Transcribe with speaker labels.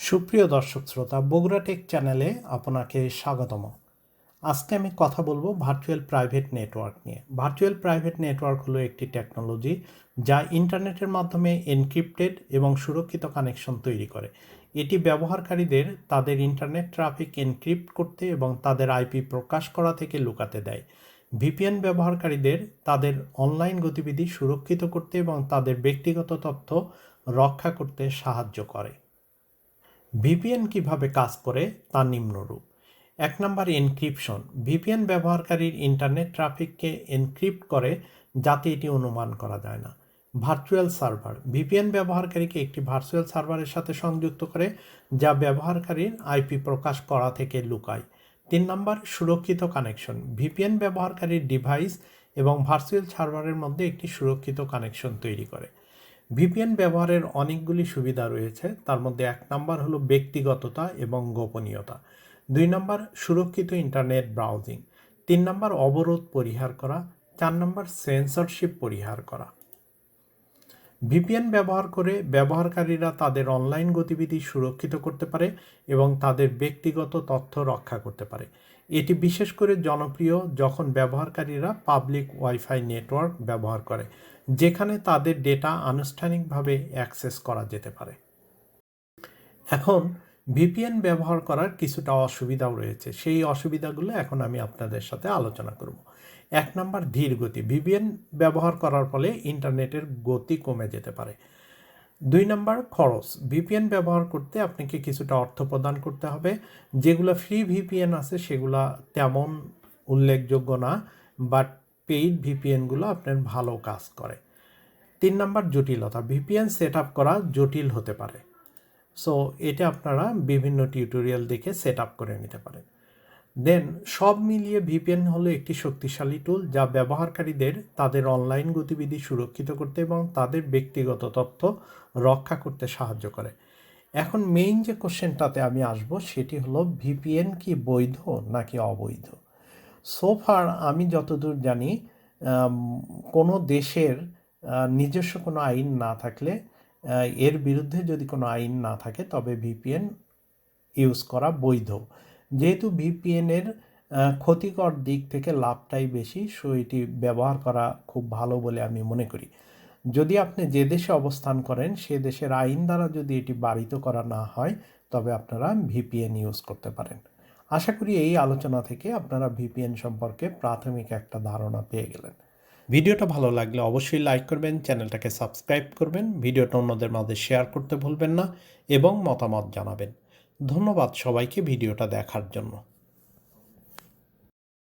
Speaker 1: সুপ্রিয় দর্শক শ্রোতা, বগুড়া টেক চ্যানেলে আপনাকে স্বাগতম। আজকে আমি কথা বলব ভার্চুয়াল প্রাইভেট নেটওয়ার্ক নিয়ে। ভার্চুয়াল প্রাইভেট নেটওয়ার্ক হলো একটি টেকনোলজি যা ইন্টারনেটের মাধ্যমে এনক্রিপ্টেড এবং সুরক্ষিত কানেকশন তৈরি করে। এটি ব্যবহারকারীদের তাদের ইন্টারনেট ট্রাফিক এনক্রিপ্ট করতে এবং তাদের আইপি প্রকাশ করা থেকে লুকাতে দেয়। ভিপিএন ব্যবহারকারীদের তাদের অনলাইন গতিবিধি সুরক্ষিত করতে এবং তাদের ব্যক্তিগত তথ্য রক্ষা করতে সাহায্য করে। ভিপিএন কীভাবে কাজ করে তা নিম্নরূপ। এক নম্বর এনক্রিপশন ভিপিএন ব্যবহারকারীর ইন্টারনেট ট্রাফিককে এনক্রিপ্ট করে যাতে এটি অনুমান করা যায় না। ভার্চুয়াল সার্ভার ভিপিএন ব্যবহারকারীকে একটি ভার্চুয়াল সার্ভারের সাথে সংযুক্ত করে যা ব্যবহারকারীর আইপি প্রকাশ করা থেকে লুকায়। তিন নম্বর সুরক্ষিত কানেকশন ভিপিএন ব্যবহারকারীর ডিভাইস এবং ভার্চুয়াল সার্ভারের মধ্যে একটি সুরক্ষিত কানেকশন তৈরি করে। ভিপিএন ব্যবহারের অনেকগুলি সুবিধা রয়েছে। তার মধ্যে এক নম্বর হলো ব্যক্তিগততা এবং গোপনীয়তা। দুই নম্বর সুরক্ষিত ইন্টারনেট ব্রাউজিং। তিন নম্বর অবরোধ পরিহার করা। চার নম্বর সেন্সরশিপ পরিহার করা। ভিপিএন ব্যবহার করে ব্যবহারকারীরা তাদের অনলাইন গতিবিধি সুরক্ষিত করতে পারে এবং তাদের ব্যক্তিগত তথ্য রক্ষা করতে পারে। এটি বিশেষ করে জনপ্রিয় যখন ব্যবহারকারীরা পাবলিক ওয়াইফাই নেটওয়ার্ক ব্যবহার করে, যেখানে তাদের ডেটা আনুষ্ঠানিকভাবে অ্যাক্সেস করা যেতে পারে। এখন ভিপিএন ব্যবহার করার কিছুটা অসুবিধাও রয়েছে। সেই অসুবিধাগুলো এখন আমি আপনাদের সাথে আলোচনা করব। এক নম্বর, ধীর গতি। ভিপিএন ব্যবহার করার ফলে ইন্টারনেটের গতি কমে যেতে পারে। দুই নম্বর, খরচ। ভিপিএন ব্যবহার করতে আপনাকে কিছুটা অর্থ প্রদান করতে হবে। যেগুলো ফ্রি ভিপিএন আছে, সেগুলো তেমন উল্লেখযোগ্য না বাট পেইড ভিপিএনগুলো আপনার ভালো কাজ করে। তিন নম্বর, জটিলতা। ভিপিএন সেট আপ করা জটিল হতে পারে। সো এটা আপনারা বিভিন্ন টিউটোরিয়াল দেখে সেট আপ করে নিতে পারেন। দেন সব মিলিয়ে ভিপিএন হলো একটি শক্তিশালী টুল যা ব্যবহারকারীদের তাদের অনলাইন গতিবিধি সুরক্ষিত করতে এবং তাদের ব্যক্তিগত তথ্য রক্ষা করতে সাহায্য করে। এখন মেইন যে কোশ্চেনটাতে আমি আসব, সেটি হলো ভিপিএন কি বৈধ নাকি অবৈধ? সোফার আমি যতদূর জানি কোনো দেশের নিজস্ব কোনো আইন না থাকলে এর বিরুদ্ধে যদি কোনো আইন না থাকে, তবে ভিপিএন ইউজ করা বৈধ। যেহেতু ভিপিএনের ক্ষতিকর দিক থেকে লাভটাই বেশি সো এটি ব্যবহার করা খুব ভালো বলে আমি মনে করি। যদি আপনি যে দেশে অবস্থান করেন, সে দেশের আইন দ্বারা যদি এটি বাড়িত করা না হয়, তবে আপনারা ভিপিএন ইউজ করতে পারেন। আশা করি এই আলোচনা থেকে আপনারা ভিপিএন সম্পর্কে প্রাথমিক একটা ধারণা পেয়ে গেলেন। ভিডিওটা ভালো লাগলে অবশ্যই লাইক করবেন, চ্যানেলটাকে সাবস্ক্রাইব করবেন, ভিডিওটা অন্যদের মাঝে শেয়ার করতে ভুলবেন না এবং মতামত জানাবেন। ধন্যবাদ সবাইকে ভিডিওটা দেখার জন্য।